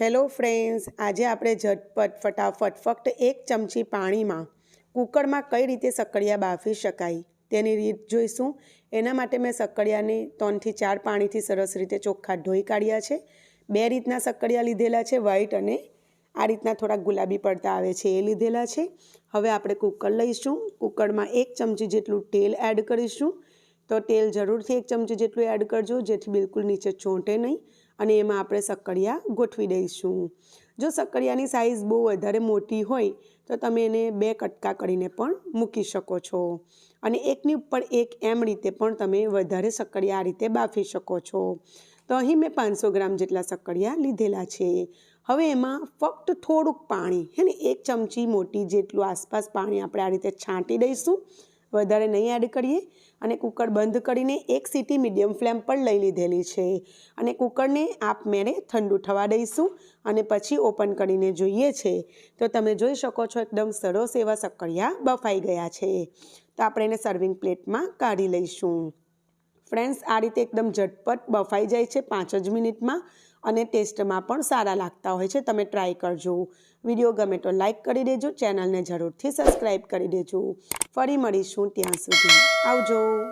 Hello friends, આજે આપણે ઝટપટ, ફટાફટ, ફક્ત એક ચમચી પાણીમાં કુકરમાં કઈ રીતે સક્કરિયા બાફી શકાય તેની રીત જોઈશું. એના માટે મેં સક્કરિયાને ત્રણથી ચાર પાણીથી સરસ રીતે ચોખ્ખા ધોઈ કાઢ્યા છે. બે રીતના સક્કરિયા લીધેલા છે, વ્હાઈટ અને આ રીતના થોડાક ગુલાબી પડતા આવે છે એ લીધેલા છે. હવે આપણે કુકર લઈશું. કુકરમાં એક ચમચી જેટલું તેલ એડ કરીશું. તો તેલ જરૂરથી એક ચમચી જેટલું એડ કરજો, જેથી બિલકુલ નીચે ચોંટે નહીં. અને એમાં આપણે સક્કડિયા ગોઠવી દઈશું. જો સક્કડિયાની સાઇઝ બહુ વધારે મોટી હોય, તો તમે એને બે કટકા કરીને પણ મૂકી શકો છો. અને એકની ઉપર એક એમ રીતે પણ તમે વધારે સક્કડિયા આ રીતે બાફી શકો છો. તો અહીં મેં પાંચસો ગ્રામ જેટલા સક્કડિયા લીધેલા છે. હવે એમાં ફક્ત થોડુંક પાણી, હે ને, એક ચમચી મોટી જેટલું આસપાસ પાણી આપણે આ રીતે છાંટી દઈશું. વધારે નહીં એડ કરીએ અને કુકર બંધ કરીને એક સીટી મીડિયમ ફ્લેમ પર લઈ લીધેલી છે. અને કુકરને આપમેળે ઠંડુ થવા દઈશું અને પછી ઓપન કરીને જોઈએ છે. તો તમે જોઈ શકો છો એકદમ સરસ એવા સક્કરિયા બફાઈ ગયા છે. તો આપણે એને સર્વિંગ પ્લેટમાં કાઢી લઈશું. ફ્રેન્ડ્સ, આ રીતે એકદમ ઝટપટ બફાઈ જાય છે પાંચ જ મિનિટમાં. અને ટેસ્ટમાં પણ સારા લાગતા હોય છે. તમે ટ્રાય કરજો. વીડિયો ગમે તો લાઇક કરી દેજો. ચેનલને જરૂરથી સબસ્ક્રાઈબ કરી દેજો. ફરી મળીશું ત્યાં સુધી. આવજો.